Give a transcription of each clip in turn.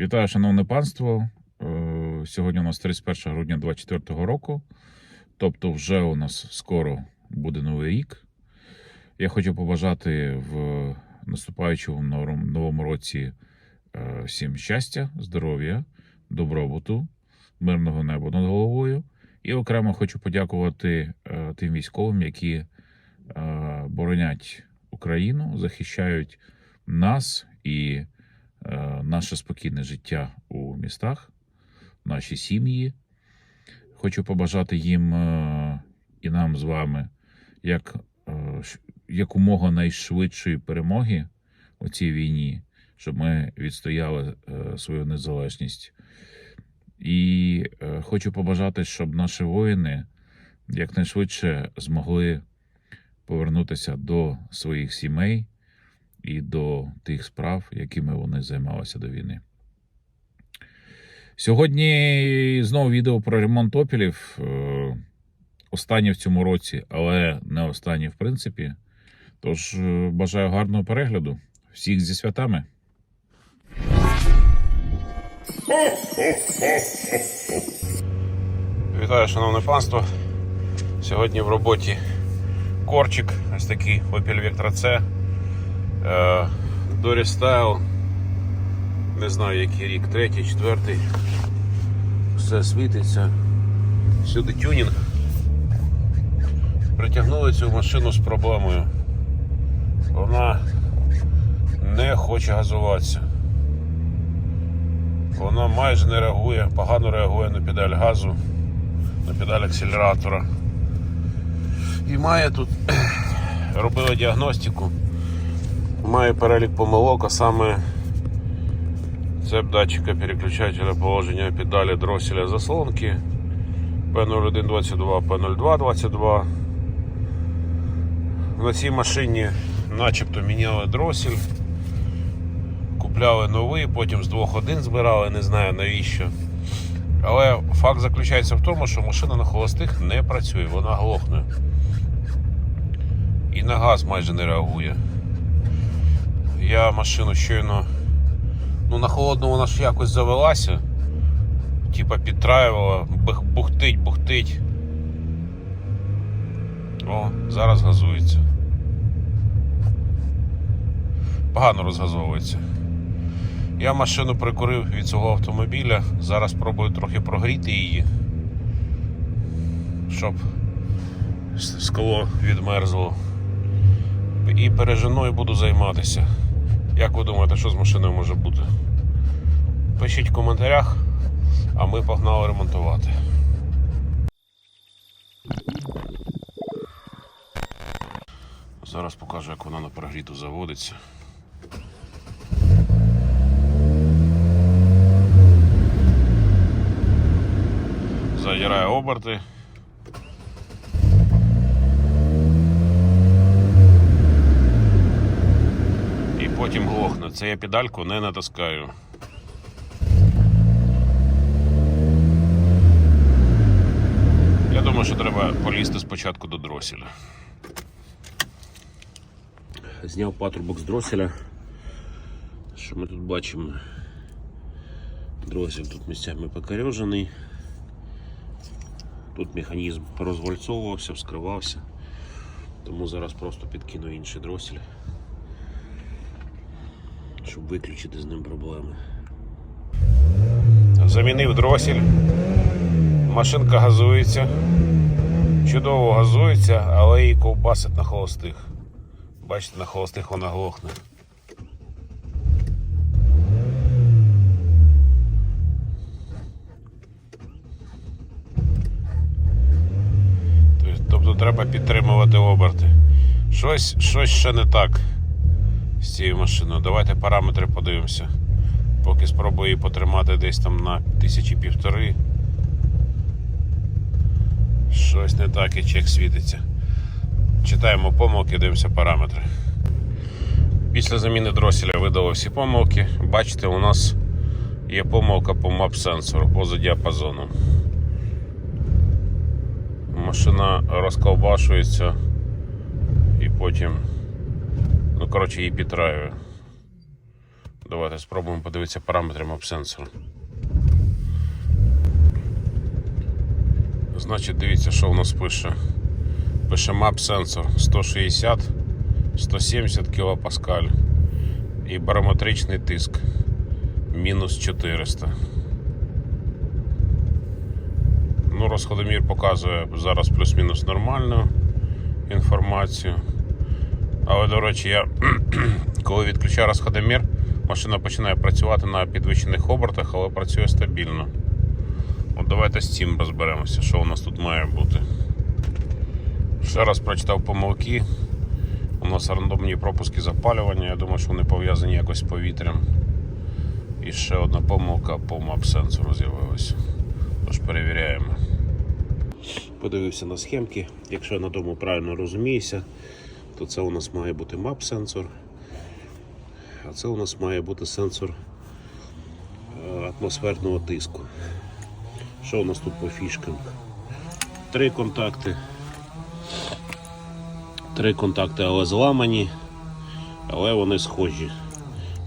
Вітаю, шановне панство. Е, Сьогодні у нас 31 грудня 2024 року. Тобто, вже у нас скоро буде новий рік. Я хочу побажати в наступаючому новому- році е, всім щастя, здоров'я, добробуту, мирного неба над головою. І окремо хочу подякувати е, тим військовим, які боронять Україну, захищають нас і наше спокійне життя у містах, наші сім'ї. Хочу побажати їм е, і нам з вами як, е, якомога найшвидшої перемоги у цій війні, щоб ми відстояли е, свою незалежність. І е, хочу побажати, щоб наші воїни якнайшвидше змогли повернутися до своїх сімей і до тих справ, якими вони займалися до війни. Сьогодні знову відео про ремонт опілів. Е, Останнє в цьому році, але не останнє в принципі. Тож е, бажаю гарного перегляду. Всіх зі святами. Вітаю, шановне панство. Сьогодні в роботі корчик, ось такий Opel Vectra. Е, Dory Style. Не знаю який рік, третій, четвертий. Все світиться. Сюди тюнінг. Притягнули цю машину з проблемою. Вона не хоче газуватися. Вона майже не реагує, погано реагує на педаль газу на педаль акселератора. І має тут робили діагностику. Має перелік помилок, а саме цеп датчика переключателя положення педалі дроселя заслонки P0122, P0222. На цій машині начебто міняли дросель, купляли новий, потім з двох один збирали, не знаю навіщо. Але факт заключається в тому, що машина на холостих не працює, вона глохне. І на газ майже не реагує. Я машину щойно. Ну, на холодну вона ж якось завелася. Типа підтраювала, бухтить, бухтить. О, зараз газується. Погано розгазовується. Я машину прикурив від цього автомобіля. Зараз спробую трохи прогріти її, щоб скло відмерзло. І переженою буду займатися. Як ви думаєте, що з машиною може бути? Пишіть в коментарях, а ми погнали ремонтувати. Зараз покажу, як вона на прогріту заводиться. Задираю оберти. І Це я педальку не натискаю. Я думаю, що треба полізти спочатку до дроселя. Зняв патрубок з дроселя. Що ми тут бачимо? Дросель тут місцями покорежений. Тут механізм розвальцовувався, вскривався. Тому зараз просто підкину інший дросель, щоб виключити з ним проблеми. Замінив дросель. Машинка газується. Чудово газується, але її ковбасить на холостих. Бачите, на холостих вона глохне. Тобто треба підтримувати оберти. Щось, щось ще не так з цією машиною. Давайте параметри подивимося. Поки спробую її потримати десь там на тисячі півтори. Щось не так і чек світиться. Читаємо помилки, дивимося параметри. Після заміни дроселя видало всі помилки. Бачите, у нас є помилка по мап-сенсору поза діапазоном. Машина розковбашується і потім, ну коротше, її підтраює. Давайте спробуємо подивитися параметри мап-сенсора. Значить, дивіться, що у нас пише. Пише мап-сенсор 160 170 кПа і барометричний тиск мінус 400. Ну, розходомір показує зараз плюс-мінус нормальну інформацію. Але, до речі, я коли відключаю розходомір, машина починає працювати на підвищених обертах, але працює стабільно. От давайте з цим розберемося, що у нас тут має бути. Ще раз прочитав помилки. У нас рандомні пропуски запалювання. Я думаю, що вони пов'язані якось з повітрям. І ще одна помилка по мап-сенсору з'явилася. Тож перевіряємо. Подивився на схемки. Якщо я на тому правильно розуміюся, то це у нас має бути мап-сенсор. А це у нас має бути сенсор е, атмосферного тиску. Що у нас тут по фішкам? Три контакти. Три контакти, але зламані, але вони схожі.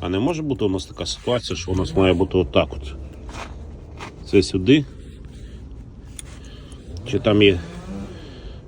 А не може бути у нас така ситуація, що у нас має бути отак от. Це сюди. Чи там є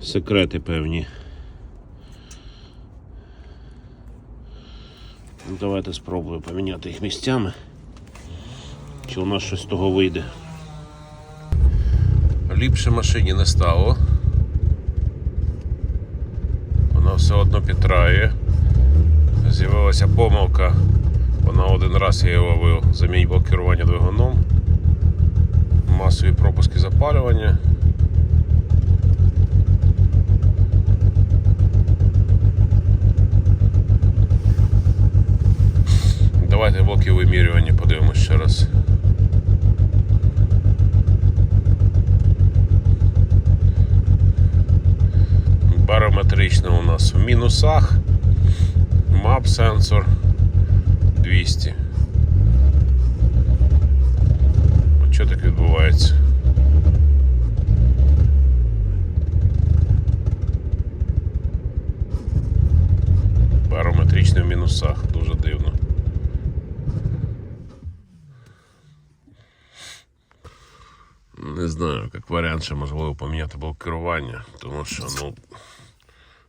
секрети певні? Давайте спробую поміняти їх місцями. Чи у нас щось з того вийде? Ліпше машині не стало. Вона все одно підтрає. З'явилася помилка. Вона один раз я її ловив. Замінь блок керування двигуном. Масові пропуски запалювання. Давайте блоки вимірювання подивимось ще раз. Барометрично у нас в мінусах. Мап сенсор 200. От що так відбувається? Барометрично в мінусах. Дуже дивно. Не знаю, як варіант ще можливо поміняти блок керування, тому що, ну,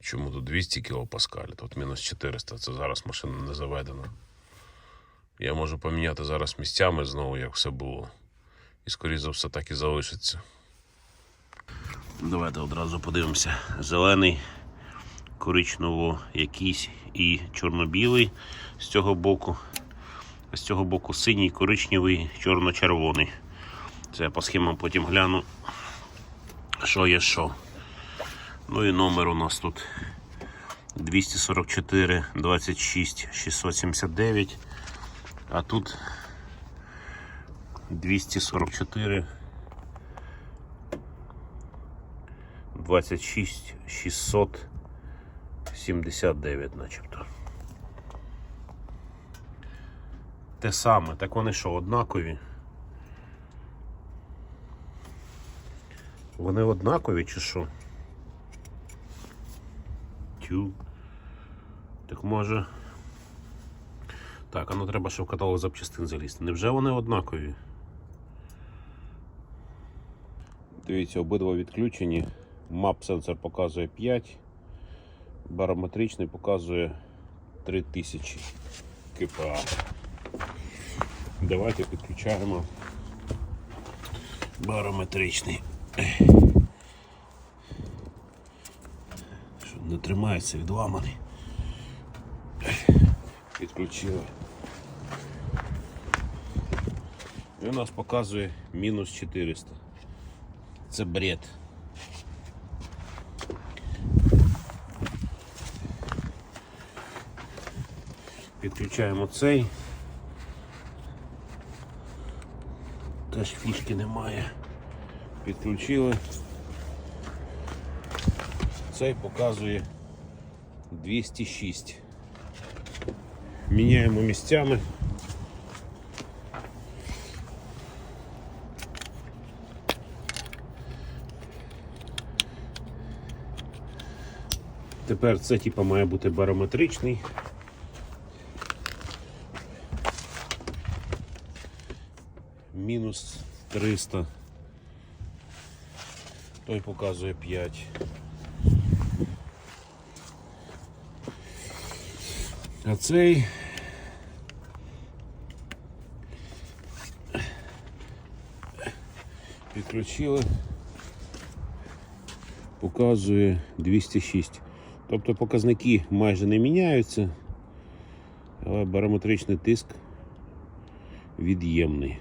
чому тут 200 кПа, тут мінус 400, це зараз машина не заведена. Я можу поміняти зараз місцями знову, як все було. І скоріше за все так і залишиться. Давайте одразу подивимося. Зелений, коричнево якийсь і чорно-білий з цього боку. А з цього боку синій, коричневий, чорно-червоний. Це я по схемам потім гляну, що є що. Ну і номер у нас тут 244 26 679. А тут 244 26 679 начебто. Те саме, так вони що, однакові? Вони однакові чи що? Тю. Так може. Так, а ну треба в каталог запчастин залізти. Невже вони однакові? Дивіться, обидва відключені. Мап сенсор показує 5, барометричний показує 3000 КПА. Давайте підключаємо барометричний. Що не тримається відламаний. Підключили. І у нас показує мінус 400. Це бред. Підключаємо цей. Теж фішки немає. Підключили. Цей показує 206. Міняємо місцями. Тепер це типа має бути барометричний. мінус 300. Той показує 5. А цей підключили, показує 206. Тобто показники майже не міняються, але барометричний тиск від'ємний.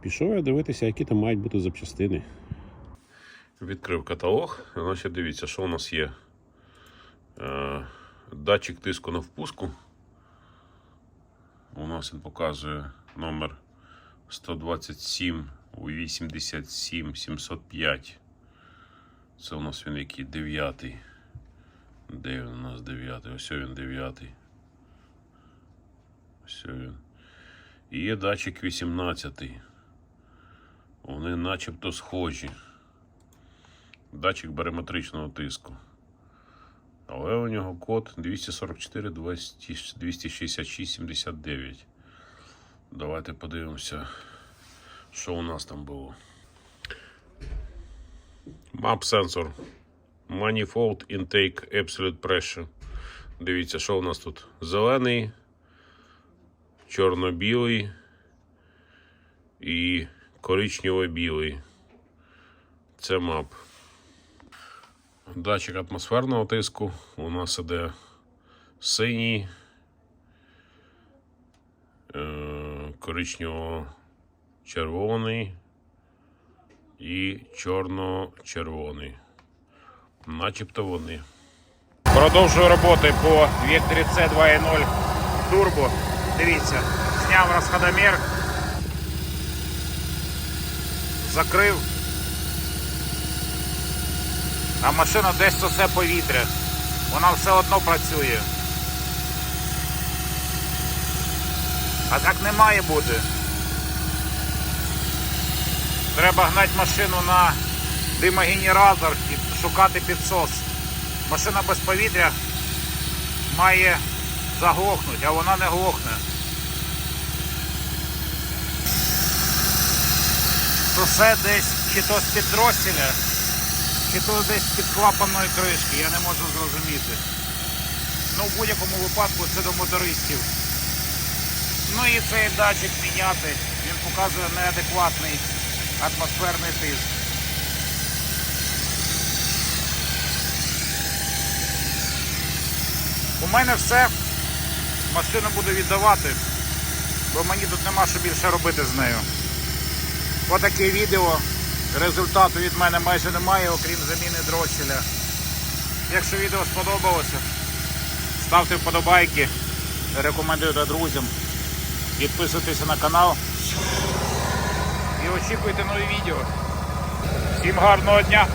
Пішов я дивитися, які там мають бути запчастини. Відкрив каталог. Значить, дивіться, що у нас є. Е, датчик тиску на впуску. У нас він показує номер 127 87 705. Це у нас він який дев'ятий. Де він у нас дев'ятий? Ось він дев'ятий. Ось він. І є датчик 18. Вони начебто схожі. Датчик барометричного тиску. Але у нього код 244 200 266 79. Давайте подивимося, що у нас там було. Map сенсор. Manifold Intake Absolute Pressure. Дивіться, що у нас тут? Зелений, чорно-білий і коричнево-білий. Це мап. Датчик атмосферного тиску у нас іде синій, е, коричнево-червоний і чорно-червоний. Начебто вони. Продовжую роботи по Vectory C 2.0 Turbo. Дивіться, зняв розходомір, закрив, а машина десь сосе повітря. Вона все одно працює. А так не має бути. Треба гнати машину на димогенератор і шукати підсос. Машина без повітря має заглохнути, а вона не глохне. Сосе десь чи то з підрозділя, чи то десь під клапаної кришки, я не можу зрозуміти. Ну, в будь-якому випадку це до мотористів. Ну і цей датчик міняти, він показує неадекватний атмосферний тиск. У мене все. Машину буду віддавати, бо мені тут нема що більше робити з нею. Отаке відео. Результату від мене майже немає, окрім заміни дросселя. Якщо відео сподобалося, ставте вподобайки, рекомендуйте друзям, підписуйтесь на канал і очікуйте нові відео. Всім гарного дня!